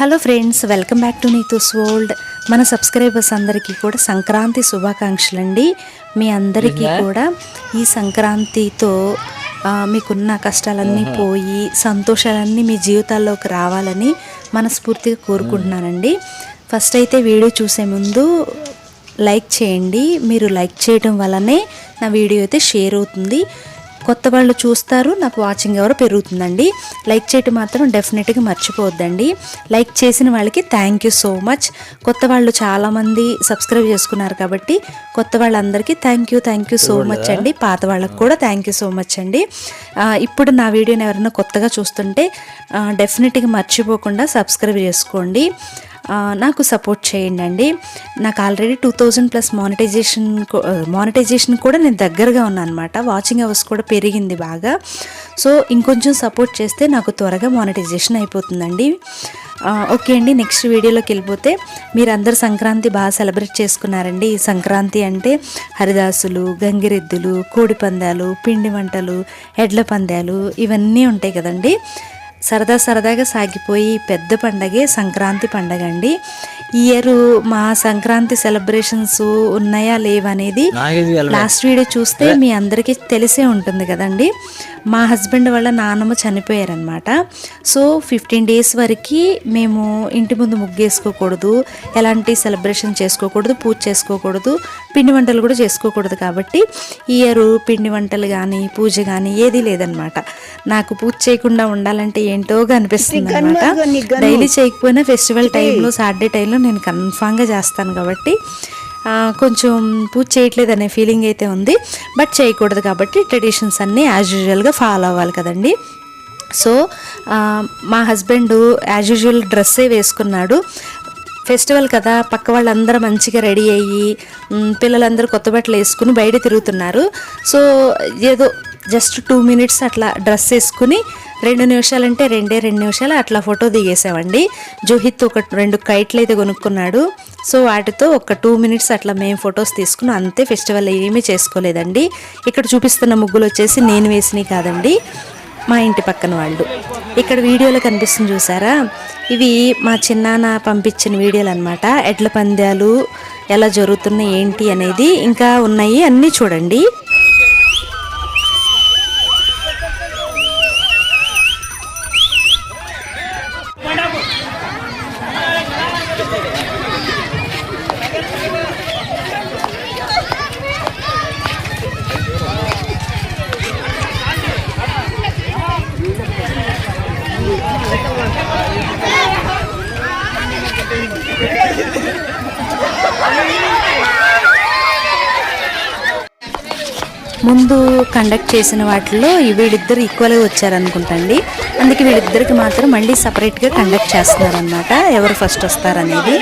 Hello friends welcome back to Neetu's world మన subscribers అందరికీ కూడా సంక్రాంతి శుభాకాంక్షలు అండి మీ అందరికీ కూడా ఈ సంక్రాంతితో మీకున్న కష్టాలన్నీ పోయి సంతోషాలన్నీ మీ జీవితాల్లోకి రావాలని మనస్ఫూర్తిగా కోరుకుంటున్నానండి. ఫస్ట్ అయితే వీడియో చూసే ముందు లైక్ చేయండి. మీరు లైక్ చేయడం వల్లనే నా వీడియో అయితే షేర్ అవుతుంది. కొత్త వాళ్ళు చూస్తారు నాకు వాచింగ్ ఎవరు పెరుగుతుందండి. లైక్ చేయటం మాత్రం డెఫినెట్గా మర్చిపోవద్దండి. లైక్ చేసిన వాళ్ళకి థ్యాంక్ యూ సో మచ్ కొత్త వాళ్ళు చాలామంది సబ్స్క్రైబ్ చేసుకున్నారు కాబట్టి కొత్త వాళ్ళందరికీ thank you thank you so much అండి. పాత వాళ్ళకి కూడా థ్యాంక్ యూ సో మచ్ అండి. ఇప్పుడు నా వీడియోని ఎవరైనా కొత్తగా చూస్తుంటే డెఫినెట్గా మర్చిపోకుండా సబ్స్క్రైబ్ చేసుకోండి. నాకు సపోర్ట్ చేయండి అండి. నాకు already two thousand plus monetization monetization కూడా నేను దగ్గరగా ఉన్నాను అనమాట వాచింగ్ అవర్స్ కూడా పెరిగింది బాగా. సో ఇంకొంచెం సపోర్ట్ చేస్తే నాకు త్వరగా మానిటైజేషన్ అయిపోతుందండి. ఓకే అండి నెక్స్ట్ వీడియోలోకి వెళ్ళిపోతే మీరందరూ సంక్రాంతి బాగా సెలబ్రేట్ చేసుకున్నారండి. ఈ సంక్రాంతి అంటే హరిదాసులు గంగిరెద్దులు కోడి పందాలు పిండి వంటలు ఎడ్ల పందాలు ఇవన్నీ ఉంటాయి కదండి. సరదా సరదాగా సాగిపోయి పెద్ద పండగే సంక్రాంతి పండగ అండి ఈ ఇయర్ మా సంక్రాంతి సెలబ్రేషన్స్ ఉన్నాయా లేవనేది లాస్ట్ వీడియో చూస్తే మీ అందరికీ తెలిసే ఉంటుంది కదండి. మా హస్బెండ్ వాళ్ళ నాన్నమ్మ చనిపోయారనమాట సో ఫిఫ్టీన్ డేస్ వరకు మేము ఇంటి ముందు ముగ్గేసుకోకూడదు ఎలాంటి సెలబ్రేషన్ చేసుకోకూడదు పూజ చేసుకోకూడదు పిండి వంటలు కూడా చేసుకోకూడదు కాబట్టి ఈ ఇయర్ పిండి వంటలు కానీ పూజ కానీ ఏది లేదనమాట నాకు పూజ చేయకుండా ఉండాలంటే ఏంటోగా అనిపిస్తుంది అనమాట డైలీ చేయకపోయినా ఫెస్టివల్ టైంలో సాటర్డే టైంలో నేను కన్ఫామ్గా చేస్తాను కాబట్టి కొంచెం పూజ చేయట్లేదు అనే ఫీలింగ్ అయితే ఉంది. బట్ చేయకూడదు కాబట్టి ట్రెడిషన్స్ అన్నీ యాజ్ యూజువల్గా ఫాలో అవ్వాలి కదండి. సో మా హస్బెండ్ యాజ్ యూజువల్ డ్రెస్సే వేసుకున్నాడు. ఫెస్టివల్ కదా పక్క వాళ్ళందరూ మంచిగా రెడీ అయ్యి పిల్లలందరూ కొత్త బట్టలు వేసుకుని బయట తిరుగుతున్నారు. సో ఏదో జస్ట్ టూ మినిట్స్ అట్లా డ్రెస్ వేసుకుని రెండు నిమిషాలంటే రెండే రెండు నిమిషాలు అట్లా ఫోటో దిగేసామండి. జోహిత్ ఒక రెండు కైట్లు అయితే కొనుక్కున్నాడు. సో వాటితో ఒక టూ మినిట్స్ అట్లా మేము ఫొటోస్ తీసుకుని అంతే ఫెస్టివల్ ఏమీ చేసుకోలేదండి. ఇక్కడ చూపిస్తున్న ముగ్గులు వచ్చేసి నేను వేసినవి కాదండి. మా ఇంటి పక్కన వాళ్ళు. ఇక్కడ వీడియోలో కనిపిస్తుంది చూసారా? ఇవి మా చిన్నాన్న పంపించిన వీడియోలు అనమాట ఎడ్ల పందాలు ఎలా జరుగుతున్నాయి ఏంటి అనేది ఇంకా ఉన్నాయి. అన్నీ చూడండి. ముందు కండక్ట్ చేసిన వాటిలో వీళ్ళిద్దరు ఈక్వల్గా వచ్చారనుకుంటండి. అందుకే వీళ్ళిద్దరికి మాత్రం మళ్ళీ సపరేట్గా కండక్ట్ చేస్తున్నారనమాట ఎవరు ఫస్ట్ వస్తారనేది.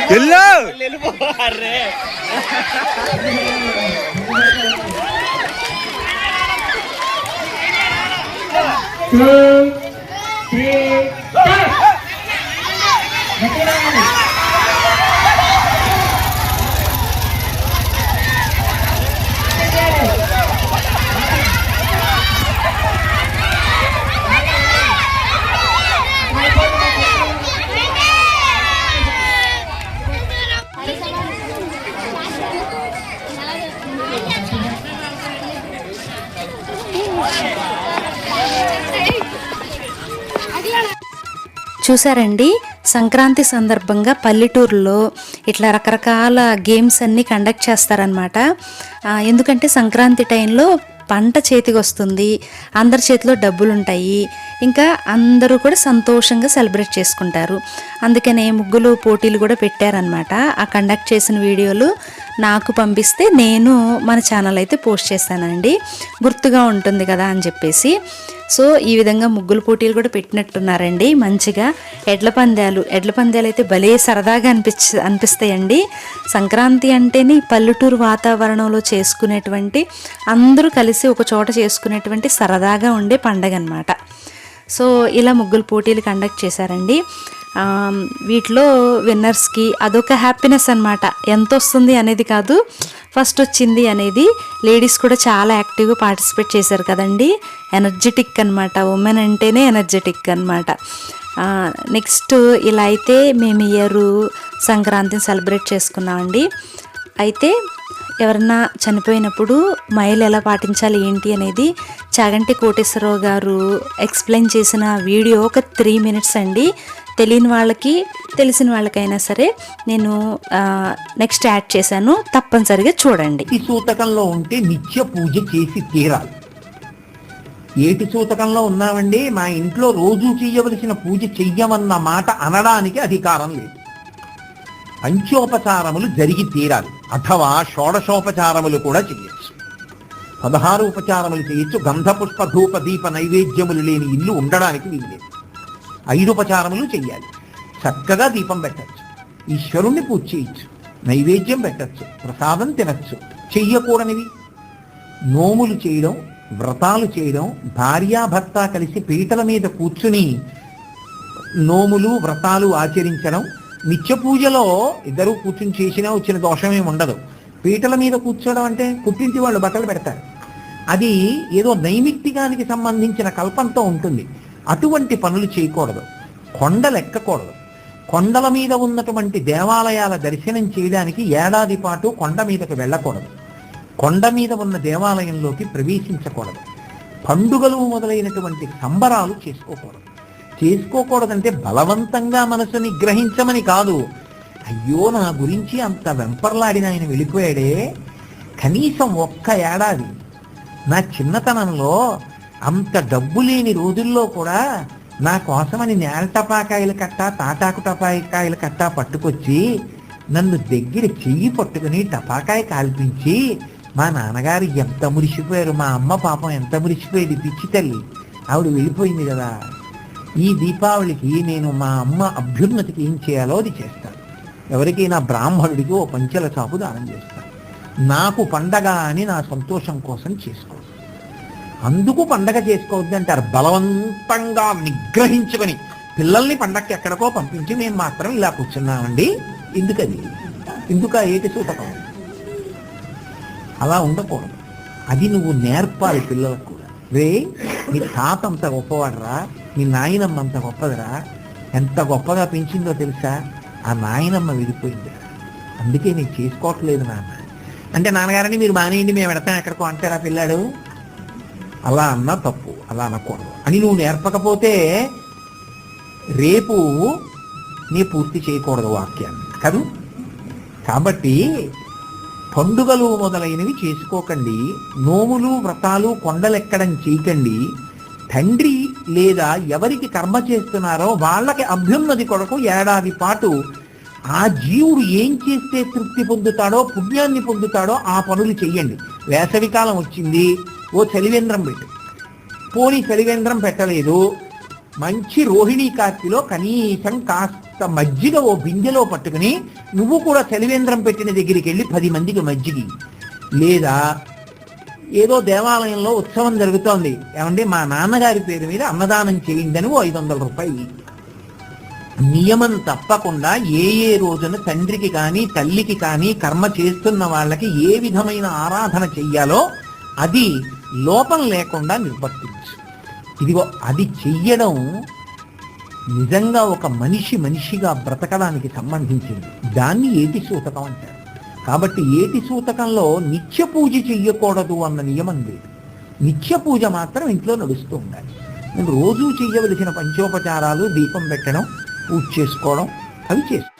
చూసారండి సంక్రాంతి సందర్భంగా పల్లెటూరులో ఇట్లా రకరకాల గేమ్స్ అన్నీ కండక్ట్ చేస్తారనమాట ఎందుకంటే సంక్రాంతి టైంలో పంట చేతికి వస్తుంది అందరి చేతిలో డబ్బులు ఉంటాయి ఇంకా అందరూ కూడా సంతోషంగా సెలబ్రేట్ చేసుకుంటారు. అందుకనే ముగ్గులు పోటీలు కూడా పెట్టారనమాట ఆ కండక్ట్ చేసిన వీడియోలు నాకు పంపిస్తే నేను మన ఛానల్ అయితే పోస్ట్ చేశానండి గుర్తుగా ఉంటుంది కదా అని చెప్పేసి. సో ఈ విధంగా ముగ్గులు పోటీలు కూడా పెట్టినట్టున్నారండి. మంచిగా ఎడ్ల పందాలు ఎడ్ల పందాలు అయితే భలే సరదాగా అనిపించ అనిపిస్తాయండి. సంక్రాంతి అంటేనే పల్లెటూరు వాతావరణంలో చేసుకునేటువంటి అందరూ కలిసి ఒక చోట చేసుకునేటువంటి సరదాగా ఉండే పండగ అనమాట సో ఇలా ముగ్గులు పోటీలు కండక్ట్ చేశారండి. వీటిలో విన్నర్స్కి అదొక హ్యాపీనెస్ అనమాట ఎంత వస్తుంది అనేది కాదు. ఫస్ట్ వచ్చింది అనేది లేడీస్ కూడా చాలా యాక్టివ్గా పార్టిసిపేట్ చేశారు కదండి. ఎనర్జెటిక్ అనమాట ఉమెన్ అంటేనే ఎనర్జెటిక్ అనమాట నెక్స్ట్ ఇలా అయితే మేము ఇయర్ సంక్రాంతిని సెలబ్రేట్ చేసుకున్నామండి. అయితే ఎవరన్నా చనిపోయినప్పుడు మైలు ఎలా పాటించాలి ఏంటి అనేది చాగంటి కోటేశ్వరరావు గారు ఎక్స్ప్లెయిన్ చేసిన వీడియో ఒక త్రీ మినిట్స్ అండి. తెలియని వాళ్ళకి తెలిసిన వాళ్ళకైనా సరే నేను నెక్స్ట్ యాడ్ చేశాను. తప్పనిసరిగా చూడండి. ఈ సూతకంలో ఉంటే నిత్య పూజ చేసి తీరాలి. ఏటి సూతకంలో ఉన్నామండి? మా ఇంట్లో రోజు చేయవలసిన పూజ చెయ్యమన్న మాట అనడానికి అధికారం లేదు. పంచోపచారములు జరిగి తీరాలి. అథవా షోడశోపచారములు కూడా చేయొచ్చు. పదహారు ఉపచారములు చేయొచ్చు. గంధపుష్ప ధూప దీప నైవేద్యములు లేని ఇల్లు ఉండడానికి వీలు లేదు ఐదుపచారములు చెయ్యాలి. చక్కగా దీపం పెట్టచ్చు. ఈశ్వరుణ్ణి పూజ చేయొచ్చు. నైవేద్యం పెట్టచ్చు. ప్రసాదం తినచ్చు. చెయ్యకూడనివి. నోములు చేయడం వ్రతాలు చేయడం భార్యాభర్త కలిసి పీటల మీద కూర్చుని నోములు వ్రతాలు ఆచరించడం నిత్య పూజలో ఇద్దరు కూర్చుని చేసినా వచ్చిన దోషమేమి ఉండదు. పీటల మీద కూర్చోవడం అంటే పుట్టింటి వాళ్ళు బట్టలు పెడతారు. అది ఏదో నైమిత్తికానికి సంబంధించిన కల్పంతో ఉంటుంది. అటువంటి పనులు చేయకూడదు. కొండలెక్కకూడదు. కొండల మీద ఉన్నటువంటి దేవాలయాల దర్శనం చేయడానికి ఏడాది పాటు కొండ మీదకు వెళ్ళకూడదు. కొండ మీద ఉన్న దేవాలయంలోకి ప్రవేశించకూడదు. పండుగలు మొదలైనటువంటి సంబరాలు చేసుకోకూడదు. చేసుకోకూడదంటే బలవంతంగా మనసు నిగ్రహించమని కాదు. అయ్యో నా గురించి అంత వెంపర్లాడిన ఆయన వెళ్ళిపోయాడే. కనీసం ఒక్క ఏడాది. నా చిన్నతనంలో అంత డబ్బు లేని రోజుల్లో కూడా నా కోసమని నేల టపాకాయలు కట్ట తాటాకు టపాకాయలు కట్ట పట్టుకొచ్చి నన్ను దగ్గర చెయ్యి పట్టుకుని టపాకాయ కాల్పించి మా నాన్నగారు ఎంత మురిసిపోయారు మా అమ్మ పాపం ఎంత మురిసిపోయేది పిచ్చి తల్లి. ఆవిడ వెళ్ళిపోయింది కదా. ఈ దీపావళికి నేను మా అమ్మ అభ్యున్నతికి ఏం చేయాలో అది చేస్తాను ఎవరికైనా బ్రాహ్మణుడికి ఓ పంచెల చాపు దానం చేస్తాను నాకు పండగ అని నా సంతోషం కోసం చేసుకో. అందుకు పండగ చేసుకోవద్దు అంటారు. బలవంతంగా నిగ్రహించుకొని. పిల్లల్ని పండగకి ఎక్కడికో పంపించి మేము మాత్రం ఇలా కూర్చున్నామండి. ఎందుకది ఎందుక ఏటి సూతకం? అలా ఉండకూడదు. అది నువ్వు నేర్పాలి పిల్లలకు కూడా. రే నీ తాత అంత గొప్పవాడరా నీ నాయనమ్మ అంత గొప్పదిరా. ఎంత గొప్పగా పెంచిందో తెలుసా? ఆ నాయనమ్మ విడిపోయింది. అందుకే నేను చేసుకోవట్లేదు నాన్న. అంటే నాన్నగారని మీరు మానేయండి మేము పెడతాం ఎక్కడికో అంటారా పిల్లాడు? అలా అన్నా తప్పు అలా అనకూడదు. అని నువ్వు నేర్పకపోతే రేపు నీ పూర్తి చేయకూడదు వాక్యాన్ని కాదు? కాబట్టి పండుగలు మొదలైనవి చేసుకోకండి నోములు వ్రతాలు కొండలెక్కడం చేయకండి. తండ్రి లేదా ఎవరికి కర్మ చేస్తున్నారో వాళ్ళకి అభ్యున్నతి కొరకు ఏడాది పాటు ఆ జీవుడు ఏం చేస్తే తృప్తి పొందుతాడో పుణ్యాన్ని పొందుతాడో ఆ పనులు చెయ్యండి. వేసవికాలం వచ్చింది ఓ చలివేంద్రం పెట్టు పోనీ చలివేంద్రం పెట్టలేదు. మంచి రోహిణీ కార్తిలో కనీసం కాస్త మజ్జిగ ఓ బిందెలో పట్టుకుని నువ్వు కూడా చలివేంద్రం పెట్టిన దగ్గరికి వెళ్ళి పది మందికి మజ్జిగి. లేదా ఏదో దేవాలయంలో ఉత్సవం జరుగుతోంది. ఏమంటే మా నాన్నగారి పేరు మీద అన్నదానం చేయిందని ఓ ఐదు వందల రూపాయలు నియమం తప్పకుండా ఏ ఏ రోజున తండ్రికి కానీ తల్లికి కానీ కర్మ చేస్తున్న వాళ్ళకి ఏ విధమైన ఆరాధన చెయ్యాలో అది లోపం లేకుండా నిర్వర్తించు. ఇదిగో అది చెయ్యడం నిజంగా ఒక మనిషి మనిషిగా బ్రతకడానికి సంబంధించింది. దాన్ని ఏటి సూతకం అంటారు? కాబట్టి ఏటి సూతకంలో నిత్య పూజ చెయ్యకూడదు అన్న నియమం లేదు. నిత్య పూజ మాత్రం ఇంట్లో నడుస్తూ ఉండాలి. రోజూ రోజు చెయ్యవలసిన పంచోపచారాలు దీపం పెట్టడం పూజ చేసుకోవడం అవి చేస్తాం.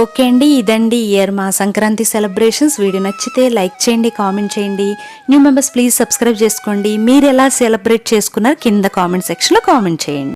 ఓకే అండి ఇదండి ఇయర్ మా సంక్రాంతి సెలబ్రేషన్స్ వీడియో నచ్చితే లైక్ చేయండి కామెంట్ చేయండి. న్యూ మెంబర్స్ ప్లీజ్ సబ్స్క్రైబ్ చేసుకోండి. మీరు ఎలా సెలబ్రేట్ చేసుకున్నారు కింద కామెంట్ సెక్షన్లో కామెంట్ చేయండి.